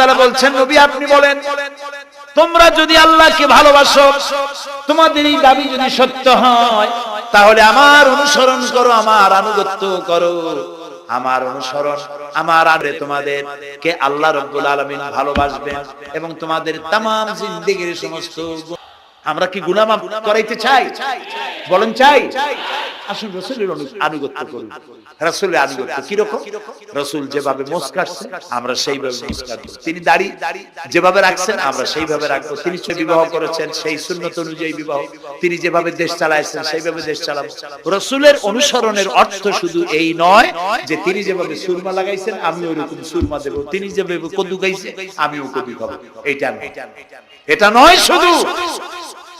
তাআলা বলছেন, নবী আপনি বলেন, তোমরা যদি আল্লাহকে ভালোবাসো, তোমাদের এই দাবি যদি সত্য হয়, তাহলে আমার অনুসরণ করো, আমার আনুগত্য করো। আমার অনুসরণ, আমার আরে তোমাদের কে আল্লাহ রব্বুল আলামিন ভালোবাসবেন এবং তোমাদের তাম জিন্দেগির সমস্ত আমরা কি গুনামাপ করাইতে চাই? বলেন চাই। আসুন রসুলের আনুগত্য করুন। রসুলের আনুগত্য কীরকম? রসুল যেভাবে আমরা সেইভাবে তিনি দাড়ি যেভাবে রাখছেন আমরা সেইভাবে রাখব। তিনি বিবাহ করেছেন সেই সুন্নত অনুযায়ী বিবাহ। তিনি যেভাবে দেশ চালাইছেন সেইভাবে দেশ চালাবো। রসুলের অনুসরণের অর্থ শুধু এই নয় যে তিনি যেভাবে সুরমা লাগাইছেন আমি ওইরকম সুরমা দেব। তিনি যেভাবে কদু গাইছে আমিও কদু খাব। এইটা এটা নয় শুধু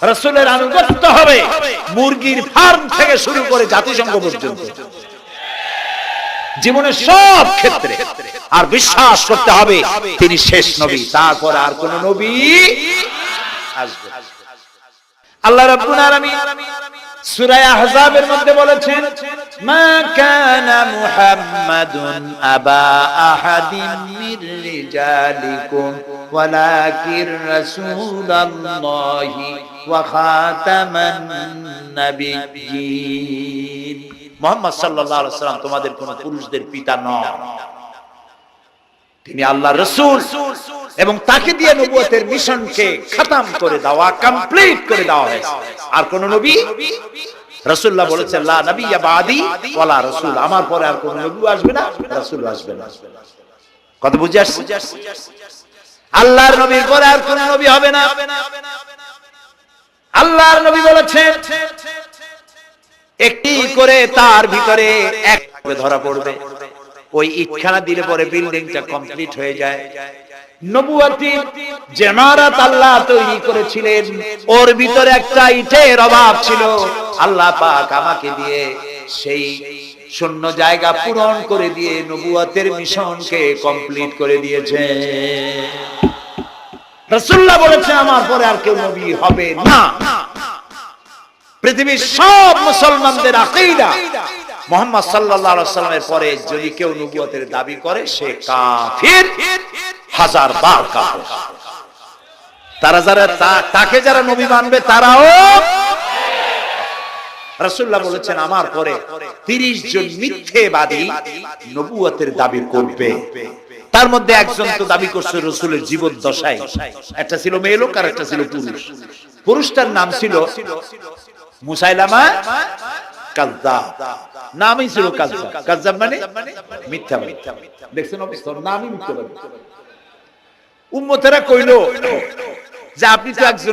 রসুলের আনুগত্য হবে। মুরগির ফার্ম থেকে শুরু করে জাতিসংঘ পর্যন্ত। জীবনের সব ক্ষেত্রে আর বিশ্বাস করতে হবে, তিনি শেষ নবী, তারপর আর কোন নবী আল্লাহ রাব্বুল আহজাবের মধ্যে বলেছেন, মা কানা মুহাম্মাদুন আবা আহাদিন মির রিজালিকুম। ওয়ালাকিন রাসূলুল্লাহি ওয়া খাতামান নাবিয়্যিন। মুহাম্মদ সাল্লাল্লাহু আলাইহি সাল্লাম তোমাদের কোন পুরুষদের পিতা নন। তিনি আল্লাহ রসুল এবং তাকে দিয়ে নবুয়তের মিশনকে খতম করে দেওয়া কমপ্লিট করে দেওয়া হয়েছে। আর কোন নবী? রসুল্লাহ বলেছেন লা নবী বাদি ওয়ালা রসুল। আমার পরে আর কোন নবী আসবে না, রসুল আসবে না। কত বুঝে আল্লাহর নবীর পরে আর কোন নবী হবে না। আল্লাহর নবী বলেছেন, একটি করে তার ভিতরে এক ধরা পড়বে। ওই ইটখানা দিলে পরে বিল্ডিংটা কমপ্লিট হয়ে যায়। আল্লাহ একটা ইটের অভাব ছিল। আল্লাহ পাক আমাকে দিয়ে সেই শূন্য জায়গা পূরণ করে দিয়ে নবুয়াতের মিশনকে কমপ্লিট করে দিয়েছে। রাসূলুল্লাহ বলেছে, আমার পরে আর কেউ নবী হবে না। পৃথিবীর সব মুসলমানদের আকীদা, মোহাম্মদ সাল্লাল্লাহু আলাইহি সাল্লামের পরে যদি কেউ নবুয়তের দাবি করে, সে কাফির। হাজার বার কাফির। তারা যারা তাকে যারা নবী মানবে, তারাও রাসূলুল্লাহ বলেছেন আমার পরে 30 জন মিথ্যেবাদী নবুয়তের দাবি করবে। তার মধ্যে একজন তো দাবি করছে রসুলের জীবন দশায়। একটা ছিল মেয়ে লোক আর একটা ছিল পুরুষ। পুরুষটার নাম ছিল মুসাইলামা কাজ্জাব। নামই ছিল কাজ্জাব। কাজ্জাব। মানে মিথ্যাবাদী। দেখছেন অবস্থা? নামই মিথ্যাবাদী। উম্মতেরা কইলো যে আপনি তো একজন